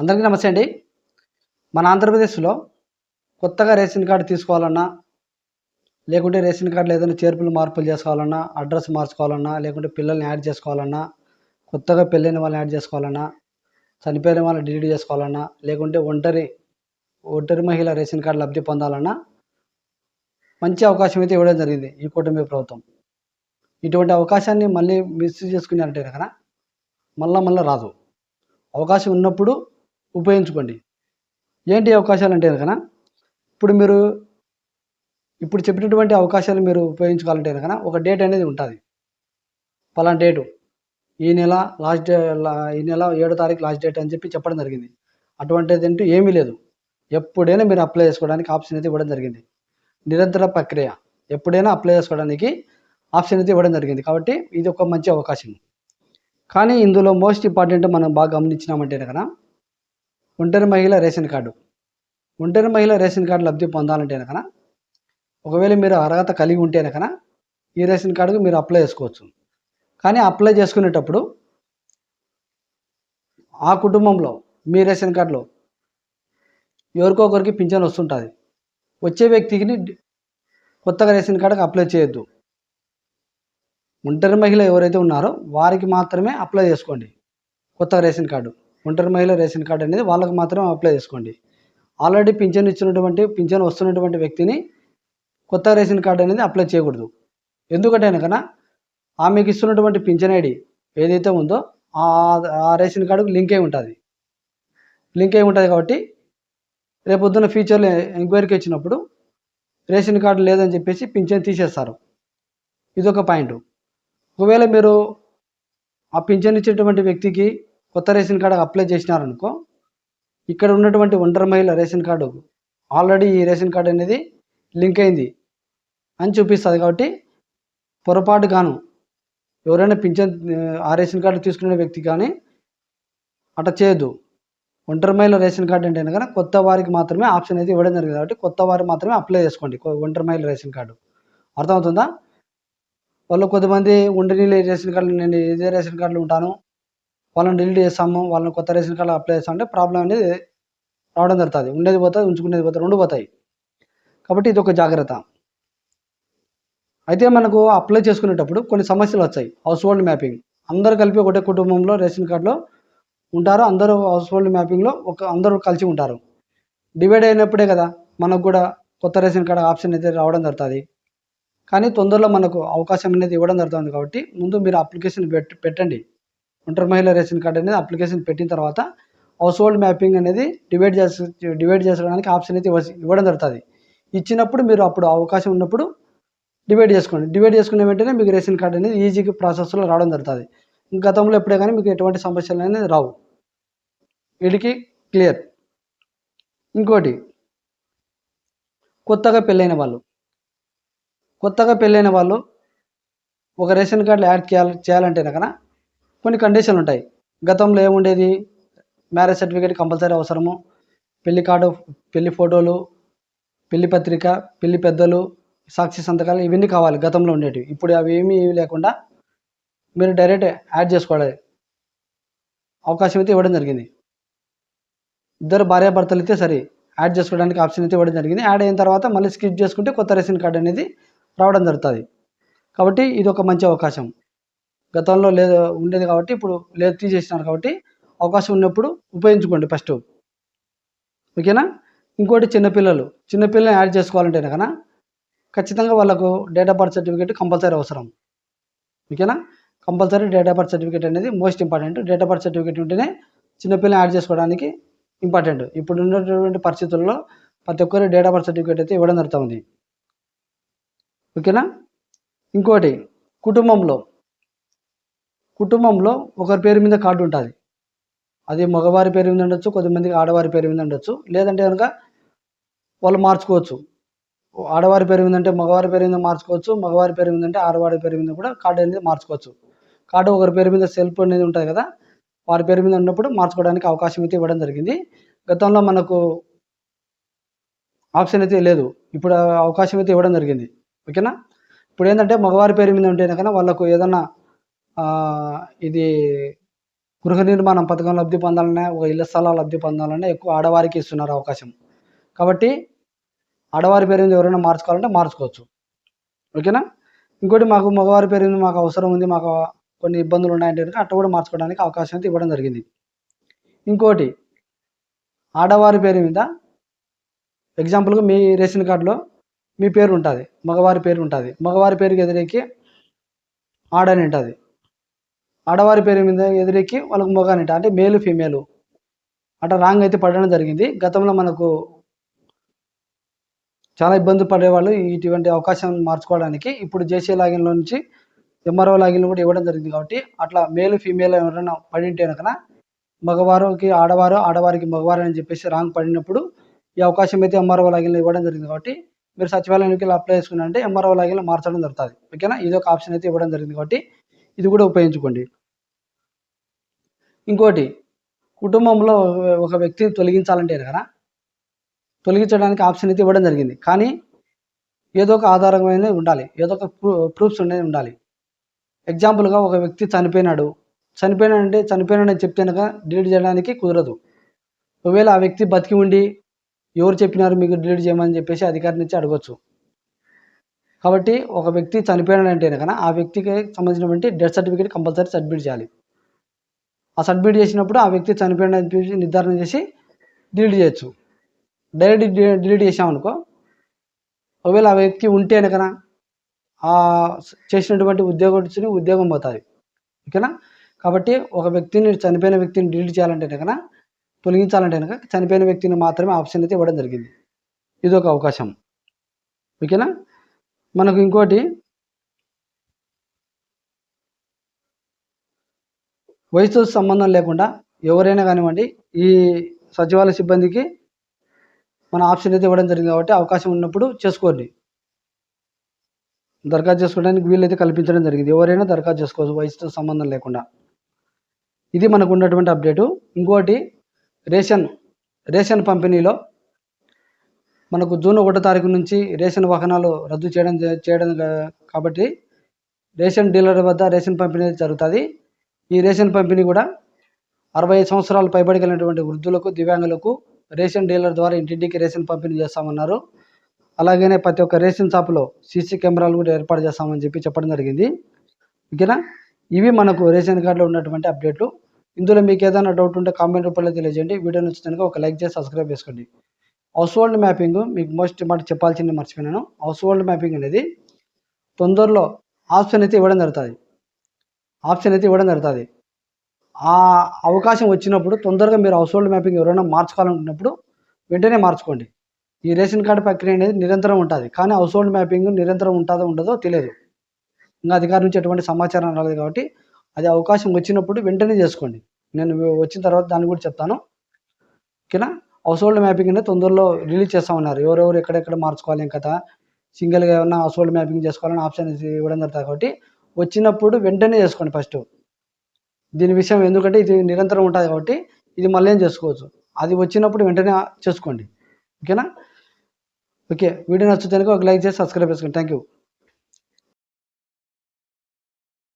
అందరికీ నమస్తే అండి. మన ఆంధ్రప్రదేశ్లో కొత్తగా రేషన్ కార్డు తీసుకోవాలన్నా లేకుంటే రేషన్ కార్డులో ఏదైనా చేర్పులు మార్పులు చేసుకోవాలన్నా అడ్రస్ మార్చుకోవాలన్నా లేకుంటే పిల్లల్ని యాడ్ చేసుకోవాలన్నా కొత్తగా పెళ్ళైన వాళ్ళని యాడ్ చేసుకోవాలన్నా చనిపోయిన వాళ్ళని డిలీట్ చేసుకోవాలన్నా లేకుంటే ఒంటరి ఒంటరి మహిళ రేషన్ కార్డు లబ్ధి పొందాలన్నా మంచి అవకాశం అయితే ఇవ్వడం జరిగింది ఈ కూటమి ప్రభుత్వం. ఇటువంటి అవకాశాన్ని మళ్ళీ మిస్ చేసుకున్నారంటే కనుక మళ్ళా మళ్ళీ రాదు. అవకాశం ఉన్నప్పుడు ఉపయోగించుకోండి. ఏంటి అవకాశాలు అంటే కనుక ఇప్పుడు మీరు ఇప్పుడు చెప్పినటువంటి అవకాశాలు మీరు ఉపయోగించుకోవాలంటే కనుక ఒక డేట్ అనేది ఉంటుంది. పలానా డేటు. ఈ నెల లాస్ట్ డే ఈ నెల ఏడో తారీఖు లాస్ట్ డేట్ అని చెప్పి చెప్పడం జరిగింది. అటువంటిది అంటూ ఏమీ లేదు. ఎప్పుడైనా మీరు అప్లై చేసుకోవడానికి ఆప్షన్ అయితే ఇవ్వడం జరిగింది. నిరంతర ప్రక్రియ. ఎప్పుడైనా అప్లై చేసుకోవడానికి ఆప్షన్ అయితే ఇవ్వడం జరిగింది. కాబట్టి ఇది ఒక మంచి అవకాశం. కానీ ఇందులో మోస్ట్ ఇంపార్టెంట్ మనం బాగా గమనించినామంటే కనుక ఒంటరి మహిళ రేషన్ కార్డు. ఒంటరి మహిళ రేషన్ కార్డు లబ్ధి పొందాలంటే కనుక ఒకవేళ మీరు అర్హత కలిగి ఉంటే కనుక ఈ రేషన్ కార్డుకు మీరు అప్లై చేసుకోవచ్చు. కానీ అప్లై చేసుకునేటప్పుడు ఆ కుటుంబంలో మీ రేషన్ కార్డులో ఎవరికో ఒకరికి పింఛన్ వస్తుంటుంది. వచ్చే వ్యక్తికి కొత్తగా రేషన్ కార్డుకి అప్లై చేయొద్దు. ఒంటరి మహిళ ఎవరైతే ఉన్నారో వారికి మాత్రమే అప్లై చేసుకోండి. కొత్త రేషన్ కార్డు. ఒంటరి మహిళ రేషన్ కార్డు అనేది వాళ్ళకు మాత్రం అప్లై చేసుకోండి. ఆల్రెడీ పింఛన్ ఇచ్చినటువంటి పింఛన్ వస్తున్నటువంటి వ్యక్తిని కొత్త రేషన్ కార్డు అనేది అప్లై చేయకూడదు. ఎందుకంటే కనుక ఆమెకి ఇస్తున్నటువంటి పింఛన్ ఐడి ఏదైతే ఉందో ఆ ఆ రేషన్ కార్డుకు లింక్ అయి ఉంటుంది. లింక్ అయి ఉంటుంది కాబట్టి రేపొద్దున ఫ్యూచర్లో ఎంక్వైరీకి వచ్చినప్పుడు రేషన్ కార్డు లేదని చెప్పేసి పింఛన్ తీసేస్తారు. ఇదొక పాయింట్. ఒకవేళ మీరు ఆ పింఛన్ ఇచ్చేటువంటి వ్యక్తికి కొత్త రేషన్ కార్డు అప్లై చేసినారనుకో ఇక్కడ ఉన్నటువంటి ఒంటరి మహిళ రేషన్ కార్డు ఆల్రెడీ ఈ రేషన్ కార్డు అనేది లింక్ అయింది అని చూపిస్తుంది కాబట్టి పొరపాటు గాను ఎవరైనా పింఛన్ ఆ రేషన్ కార్డు తీసుకునే వ్యక్తి కానీ అట్లా చేయదు ఒంటరి మహిళ రేషన్ కార్డు అంటే కనుక కొత్త వారికి మాత్రమే ఆప్షన్ అయితే ఇవ్వడం జరిగింది కాబట్టి కొత్త వారు మాత్రమే అప్లై చేసుకోండి. ఒంటరి మహిళ రేషన్ కార్డు. అర్థమవుతుందా? వాళ్ళు కొంతమంది ఉండని రేషన్ కార్డులు నేను ఇదే రేషన్ కార్డులో ఉంటాను వాళ్ళని డిలీట్ చేస్తాము వాళ్ళని కొత్త రేషన్ కార్డు అప్లై చేస్తాం అంటే ప్రాబ్లం అనేది రావడం జరుగుతుంది. ఉండేది పోతుంది ఉంచుకునేది పోతుంది రెండు పోతాయి. కాబట్టి ఇది ఒక జాగ్రత్త. అయితే మనకు అప్లై చేసుకునేటప్పుడు కొన్ని సమస్యలు వచ్చాయి హౌస్ హోల్డ్ మ్యాపింగ్ అందరూ కలిపి ఒకటే కుటుంబంలో రేషన్ కార్డులో ఉంటారు. అందరూ హౌస్ హోల్డ్ మ్యాపింగ్లో ఒక అందరూ కలిసి ఉంటారు. డివైడ్ అయినప్పుడే కదా మనకు కూడా కొత్త రేషన్ కార్డు ఆప్షన్ అయితే రావడం జరుగుతుంది. కానీ తొందరలో మనకు అవకాశం అనేది ఇవ్వడం జరుగుతుంది కాబట్టి ముందు మీరు అప్లికేషన్ పెట్ పెట్టండి. ఇంటర్ మహిళ రేషన్ కార్డు అనేది అప్లికేషన్ పెట్టిన తర్వాత హౌస్ హోల్డ్ మ్యాపింగ్ అనేది డివైడ్ చేసి డివైడ్ చేసుకోవడానికి ఆప్షన్ అయితే ఇవ్వడం జరుగుతుంది. ఇచ్చినప్పుడు మీరు అప్పుడు అవకాశం ఉన్నప్పుడు డివైడ్ చేసుకోండి. డివైడ్ చేసుకునే వెంటనే మీకు రేషన్ కార్డు అనేది ఈజీగా ప్రాసెస్లో రావడం జరుగుతుంది. గతంలో ఎప్పుడే కానీ మీకు ఎటువంటి సమస్యలు అనేది రావు. వీడికి క్లియర్ ఇంకోటి కొత్తగా పెళ్ళైన వాళ్ళు. కొత్తగా పెళ్ళైన వాళ్ళు ఒక రేషన్ కార్డులో యాడ్ చేయాలి చేయాలంటే కనుక కొన్ని కండిషన్లు ఉంటాయి. గతంలో ఏముండేది? మ్యారేజ్ సర్టిఫికేట్ కంపల్సరీ అవసరము. పెళ్ళి కార్డు పెళ్ళి ఫోటోలు పెళ్ళి పత్రిక పెళ్ళి పెద్దలు సాక్షి సంతకాలు ఇవన్నీ కావాలి గతంలో ఉండేటివి. ఇప్పుడు అవి ఏమీ లేకుండా మీరు డైరెక్ట్ యాడ్ చేసుకోవాలి. అవకాశం అయితే ఇవ్వడం జరిగింది. ఇద్దరు భార్యాభర్తలు అయితే సరే యాడ్ చేసుకోవడానికి ఆప్షన్ అయితే ఇవ్వడం జరిగింది. యాడ్ అయిన తర్వాత మళ్ళీ స్కిప్ చేసుకుంటే కొత్త రేషన్ కార్డు అనేది రావడం జరుగుతుంది. కాబట్టి ఇది ఒక మంచి అవకాశం. గతంలో లేదు ఉండేది కాబట్టి ఇప్పుడు లేదు తీసేసినారు కాబట్టి అవకాశం ఉన్నప్పుడు ఉపయోగించుకోండి ఫస్ట్. ఓకేనా? ఇంకోటి చిన్నపిల్లలు చిన్నపిల్లల్ని యాడ్ చేసుకోవాలంటే కనుక ఖచ్చితంగా వాళ్ళకు date of birth certificate compulsory అవసరం. ఓకేనా? Compulsory date of birth certificate అనేది most important date of birth certificate ఉంటేనే చిన్నపిల్లని యాడ్ చేసుకోవడానికి ఇంపార్టెంట్ ఇప్పుడు ఉన్నటువంటి పరిస్థితుల్లో ప్రతి ఒక్కరు డేట్ ఆఫ్ బర్త్ సర్టిఫికేట్ అయితే ఇవ్వడం జరుగుతుంది. ఓకేనా? ఇంకోటి కుటుంబంలో కుటుంబంలో ఒకరి పేరు మీద కార్డు ఉంటుంది అది మగవారి పేరు మీద ఉండొచ్చు కొద్దిమందికి ఆడవారి పేరు మీద ఉండొచ్చు లేదంటే కనుక వాళ్ళు మార్చుకోవచ్చు ఆడవారి పేరు మీద అంటే మగవారి పేరు మీద మార్చుకోవచ్చు మగవారి పేరు మీద అంటే ఆడవారి పేరు మీద కూడా కార్డు అనేది మార్చుకోవచ్చు కార్డు ఒకరి పేరు మీద సెల్ఫ్ అనేది ఉంటుంది కదా వారి పేరు మీద ఉన్నప్పుడు మార్చుకోవడానికి అవకాశం అయితే ఇవ్వడం జరిగింది గతంలో మనకు ఆప్షన్ అయితే లేదు ఇప్పుడు అవకాశం అయితే ఇవ్వడం జరిగింది ఓకేనా ఇప్పుడు ఏంటంటే మగవారి పేరు మీద ఉంటే కనుక వాళ్ళకు ఏదన్నా ఇది గృహ నిర్మాణం పథకం లబ్ధి పొందాలన్నా ఒక ఇళ్ళ స్థలాలు లబ్ధి పొందాలన్నా ఎక్కువ ఆడవారికి ఇస్తున్నారు అవకాశం. కాబట్టి ఆడవారి పేరు మీద ఎవరైనా మార్చుకోవాలంటే మార్చుకోవచ్చు. ఓకేనా? ఇంకోటి మాకు మగవారి పేరు మీద మాకు అవసరం ఉంది మాకు కొన్ని ఇబ్బందులు ఉన్నాయంటే కనుక అట్లా కూడా మార్చుకోవడానికి అవకాశం అయితే ఇవ్వడం జరిగింది. ఇంకోటి ఆడవారి పేరు మీద ఎగ్జాంపుల్గా మీ రేషన్ కార్డులో మీ పేరు ఉంటుంది మగవారి పేరు ఉంటుంది. మగవారి పేరుకి ఆడ ఆడని ఉంటుంది. ఆడవారి పేరు మీద ఎదురెక్కి వాళ్ళకు మగ అంటే మేలు ఫీమేలు. అట్లా రాంగ్ అయితే పడడం జరిగింది. గతంలో మనకు చాలా ఇబ్బంది పడేవాళ్ళు ఇటువంటి అవకాశం మార్చుకోవడానికి. ఇప్పుడు జేసీ లాగిన్లో నుంచి ఎంఆర్ఓ లాగిన్లు కూడా ఇవ్వడం జరిగింది కాబట్టి అట్లా మేలు ఫీమేల్ ఎవరైనా పడింటే కనుక మగవారికి ఆడవారు ఆడవారికి మగవారు అని చెప్పేసి రాంగ్ పడినప్పుడు ఈ అవకాశం అయితే ఎంఆర్ఓ లాగిన్లో ఇవ్వడం జరిగింది కాబట్టి మీరు సచివాలయానికి అప్లై చేసుకున్నారంటే ఎంఆర్ఓ లాగిన్లో మార్చడం జరుగుతుంది. ఓకేనా? ఇది ఒక ఆప్షన్ అయితే ఇవ్వడం జరిగింది కాబట్టి ఇది కూడా ఉపయోగించుకోండి. ఇంకోటి కుటుంబంలో ఒక వ్యక్తిని తొలగించాలంటే కదా? తొలగించడానికి ఆప్షన్ అయితే ఇవ్వడం జరిగింది. కానీ ఏదో ఒక ఆధారమైన ఉండాలి. ఏదో ఒక ప్రూఫ్స్ అనేది ఉండాలి. ఎగ్జాంపుల్గా ఒక వ్యక్తి చనిపోయినాడు. చనిపోయినాడంటే చనిపోయినాడని చెప్తే డిలీట్ చేయడానికి కుదరదు. ఒకవేళ ఆ వ్యక్తి బతికి ఉండి ఎవరు చెప్పినారు మీకు డిలీట్ చేయమని చెప్పేసి అధికారి నుంచి అడగొచ్చు. కాబట్టి ఒక వ్యక్తి చనిపోయాడంటే కనుక ఆ వ్యక్తికి సంబంధించినటువంటి డెత్ సర్టిఫికేట్ కంపల్సరీ సబ్మిట్ చేయాలి. ఆ సబ్మిట్ చేసినప్పుడు ఆ వ్యక్తి చనిపోయిన చూసి నిర్ధారణ చేసి డిలీట్ చేయొచ్చు. డైరెక్ట్ డిలీట్ చేసామనుకో ఒకవేళ ఆ వ్యక్తి ఉంటే కనుక ఆ చేసినటువంటి ఉద్యోగం ఉద్యోగం పోతుంది. ఓకేనా? కాబట్టి ఒక వ్యక్తిని చనిపోయిన వ్యక్తిని డిలీట్ చేయాలంటే కనుక తొలగించాలంటే కనుక చనిపోయిన వ్యక్తిని మాత్రమే ఆప్షన్ అయితే ఇవ్వడం జరిగింది. ఇది ఒక అవకాశం. ఓకేనా? మనకు ఇంకోటి వయసుతో సంబంధం లేకుండా ఎవరైనా కానివ్వండి ఈ సచివాలయ సిబ్బందికి మన ఆప్షన్ అయితే ఇవ్వడం జరిగింది కాబట్టి అవకాశం ఉన్నప్పుడు చేసుకోండి. దరఖాస్తు చేసుకోవడానికి వీలైతే కల్పించడం జరిగింది. ఎవరైనా దరఖాస్తు చేసుకోవచ్చు వయసుతో సంబంధం లేకుండా. ఇది మనకు ఉన్నటువంటి అప్డేటు. ఇంకోటి రేషన్ రేషన్ పంపిణీలో మనకు జూన్ ఒకటో తారీఖు నుంచి రేషన్ వాహనాలు రద్దు చేయడం చేయడం కాబట్టి రేషన్ డీలర్ వద్ద రేషన్ పంపిణీ జరుగుతుంది. ఈ రేషన్ పంపిణీ కూడా అరవై సంవత్సరాలు పైబడి కలిగినటువంటి వృద్ధులకు దివ్యాంగులకు రేషన్ డీలర్ ద్వారా ఇంటింటికి రేషన్ పంపిణీ చేస్తామన్నారు. అలాగనే ప్రతి ఒక్క రేషన్ షాపులో సీసీ కెమెరాలు కూడా ఏర్పాటు చేస్తామని చెప్పి చెప్పడం జరిగింది. ఓకేనా? ఇవి మనకు రేషన్ కార్డులో ఉన్నటువంటి అప్డేట్లు. ఇందులో మీకు ఏదైనా డౌట్ ఉంటే కామెంట్ రూపంలో తెలియజేయండి. వీడియో నచ్చితే ఒక లైక్ చేసి సబ్స్క్రైబ్ చేసుకోండి. హౌస్ హోల్డ్ మ్యాపింగ్ మీకు మోస్ట్ మాట చెప్పాల్సింది మర్చిపోయినాను. హౌస్ హోల్డ్ మ్యాపింగ్ అనేది తొందరలో ఆప్షన్ అయితే ఇవ్వడం జరుగుతుంది. ఆప్షన్ అయితే ఇవ్వడం జరుగుతుంది. ఆ అవకాశం వచ్చినప్పుడు తొందరగా మీరు హౌస్ హోల్డ్ మ్యాపింగ్ ఎవరైనా మార్చుకోవాలనుకున్నప్పుడు వెంటనే మార్చుకోండి. ఈ రేషన్ కార్డు ప్రక్రియ అనేది నిరంతరం ఉంటుంది. కానీ హౌస్ హోల్డ్ మ్యాపింగ్ నిరంతరం ఉంటుందో ఉండదో తెలియదు. ఇంకా అధికారి నుంచి ఎటువంటి సమాచారం రాలేదు కాబట్టి అది అవకాశం వచ్చినప్పుడు వెంటనే చేసుకోండి. నేను వచ్చిన తర్వాత దాన్ని కూడా చెప్తాను. ఓకేనా? హౌస్ హోల్డ్ మ్యాపింగ్ అనేది తొందరలో రిలీజ్ చేస్తామన్నారు. ఎవరెవరు ఎక్కడెక్కడ మార్చుకోవాలి ఏం కదా సింగిల్గా ఏమన్నా హౌస్ హోల్డ్ మ్యాపింగ్ చేసుకోవాలని ఆప్షన్ ఇవ్వడం జరుగుతుంది కాబట్టి వచ్చినప్పుడు వెంటనే చేసుకోండి ఫస్ట్ దీని విషయం ఎందుకంటే ఇది నిరంతరం ఉంటుంది కాబట్టి ఇది మళ్ళీ ఏం చేసుకోవచ్చు? అది వచ్చినప్పుడు వెంటనే చేసుకోండి. ఓకేనా? ఓకే. వీడియో నచ్చుతానికి ఒక లైక్ చేసి సబ్స్క్రైబ్ చేసుకోండి థ్యాంక్ యూ